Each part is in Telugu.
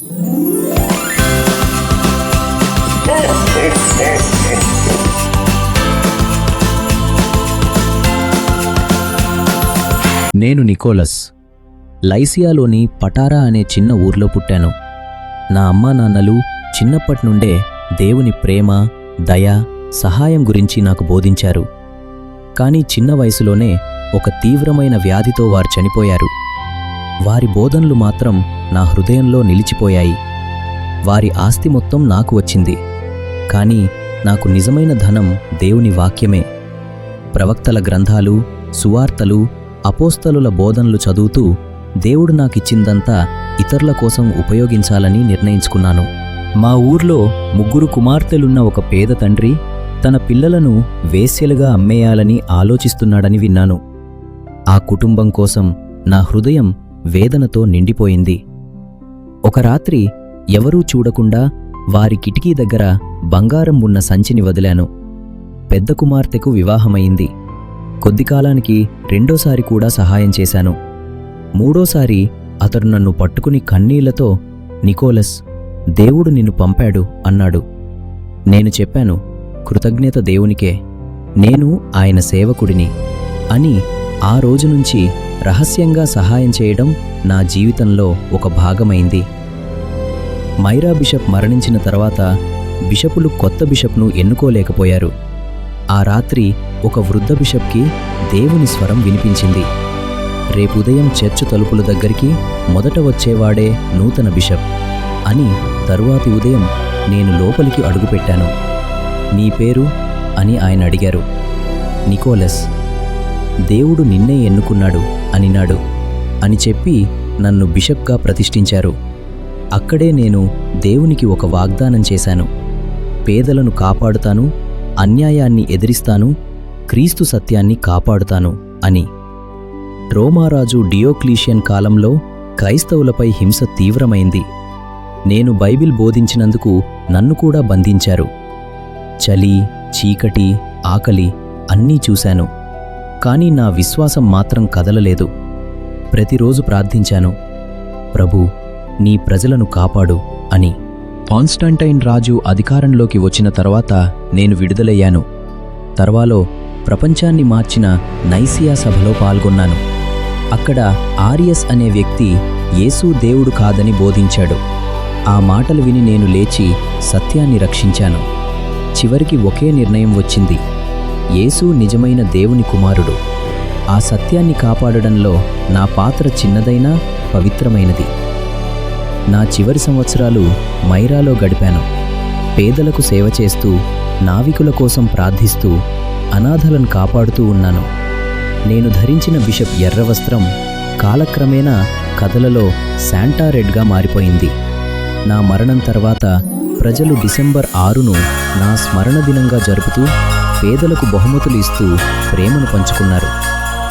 నేను నికోలస్. లైసియాలోని పటారా అనే చిన్న ఊర్లో పుట్టాను. నా అమ్మా నాన్నలు చిన్నప్పటి నుండే దేవుని ప్రేమ దయ సహాయం గురించి నాకు బోధించారు. కానీ చిన్న వయసులోనే ఒక తీవ్రమైన వ్యాధితో వారు చనిపోయారు. వారి బోధనలు మాత్రం నా హృదయంలో నిలిచిపోయాయి. వారి ఆస్తి మొత్తం నాకు వచ్చింది. కానీ నాకు నిజమైన ధనం దేవుని వాక్యమే. ప్రవక్తల గ్రంథాలు సువార్తలు అపోస్తలుల బోధనలు చదువుతూ దేవుడు నాకిచ్చిందంతా ఇతరుల కోసం ఉపయోగించాలని నిర్ణయించుకున్నాను. మా ఊర్లో ముగ్గురు కుమార్తెలున్న ఒక పేద తండ్రి తన పిల్లలను వేశ్యలుగా అమ్మేయాలని ఆలోచిస్తున్నాడని విన్నాను. ఆ కుటుంబం కోసం నా హృదయం వేదనతో నిండిపోయింది. ఒక రాత్రి ఎవరూ చూడకుండా వారి కిటికీ దగ్గర బంగారం ఉన్న సంచిని వదిలాను. పెద్ద కుమార్తెకు వివాహమైంది. కొద్ది కాలానికి రెండోసారి కూడా సహాయం చేశాను. మూడోసారి అతడు నన్ను పట్టుకుని కన్నీళ్ళతో నికోలస్ దేవుడు నిన్ను పంపాడు అన్నాడు. నేను చెప్పాను కృతజ్ఞత దేవునికే నేను ఆయన సేవకుడిని అని ఆ రోజు నుంచి రహస్యంగా సహాయం చేయడం నా జీవితంలో ఒక భాగమైంది. మైరా బిషప్ మరణించిన తర్వాత బిషపులు కొత్త బిషప్ను ఎన్నుకోలేకపోయారు. ఆ రాత్రి ఒక వృద్ధ బిషప్కి దేవుని స్వరం వినిపించింది. రేపు ఉదయం చర్చు తలుపుల దగ్గరికి మొదట వచ్చేవాడే నూతన బిషప్ అని తరువాతి ఉదయం నేను లోపలికి అడుగుపెట్టాను. నీ పేరు? అని ఆయన అడిగారు. నికోలస్. దేవుడు నిన్నే ఎన్నుకున్నాడు అనినాడు. అని చెప్పి నన్ను బిషప్గా ప్రతిష్ఠించారు. అక్కడే నేను దేవునికి ఒక వాగ్దానం చేశాను. పేదలను కాపాడుతాను అన్యాయాన్ని ఎదిరిస్తాను క్రీస్తు సత్యాన్ని కాపాడుతాను అని. రోమారాజు డియోక్లీషియన్ కాలంలో క్రైస్తవులపై హింస తీవ్రమైంది. నేను బైబిల్ బోధించినందుకు నన్ను కూడా బంధించారు. చలి చీకటి ఆకలి అన్నీ చూశాను. కానీ నా విశ్వాసం మాత్రం కదలలేదు. ప్రతిరోజు ప్రార్థించాను ప్రభు నీ ప్రజలను కాపాడు అని. కాన్స్టాంటైన్ రాజు అధికారంలోకి వచ్చిన తర్వాత నేను విడుదలయ్యాను. తర్వాలో ప్రపంచాన్ని మార్చిన నైసియా సభలో పాల్గొన్నాను. అక్కడ ఆరియస్ అనే వ్యక్తి యేసు దేవుడు కాదని బోధించాడు. ఆ మాటలు విని నేను లేచి సత్యాన్ని రక్షించాను. చివరికి ఒకే నిర్ణయం వచ్చింది. యేసు నిజమైన దేవుని కుమారుడు. ఆ సత్యాన్ని కాపాడడంలో నా పాత్ర చిన్నదైనా పవిత్రమైనది. నా చివరి సంవత్సరాలు మైరాలో గడిపాను. పేదలకు సేవ చేస్తూ నావికుల కోసం ప్రార్థిస్తూ అనాథలను కాపాడుతూ ఉన్నాను. నేను ధరించిన బిషప్ ఎర్ర వస్త్రం కాలక్రమేణా కథలలో శాంటా రెడ్గా మారిపోయింది. నా మరణం తర్వాత ప్రజలు డిసెంబర్ ఆరును నా స్మరణ దినంగా జరుపుతూ పేదలకు బహుమతులు ఇస్తూ ప్రేమను పంచుకున్నారు.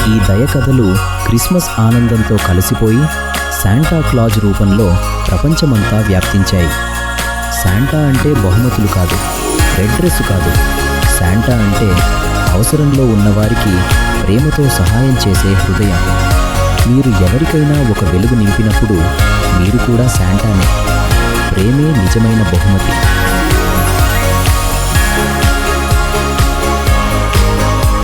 ఈ దయ కథలు క్రిస్మస్ ఆనందంతో కలిసిపోయి శాంటా క్లాజ్ రూపంలో ప్రపంచమంతా వ్యాప్తించాయి. శాంటా అంటే బహుమతులు కాదు రెడ్ డ్రెస్ కాదు. శాంటా అంటే అవసరంలో ఉన్నవారికి ప్రేమతో సహాయం చేసే హృదయం. మీరు ఎవరికైనా ఒక వెలుగు నింపినప్పుడు మీరు కూడా శాంటానే. ప్రేమే నిజమైన బహుమతి.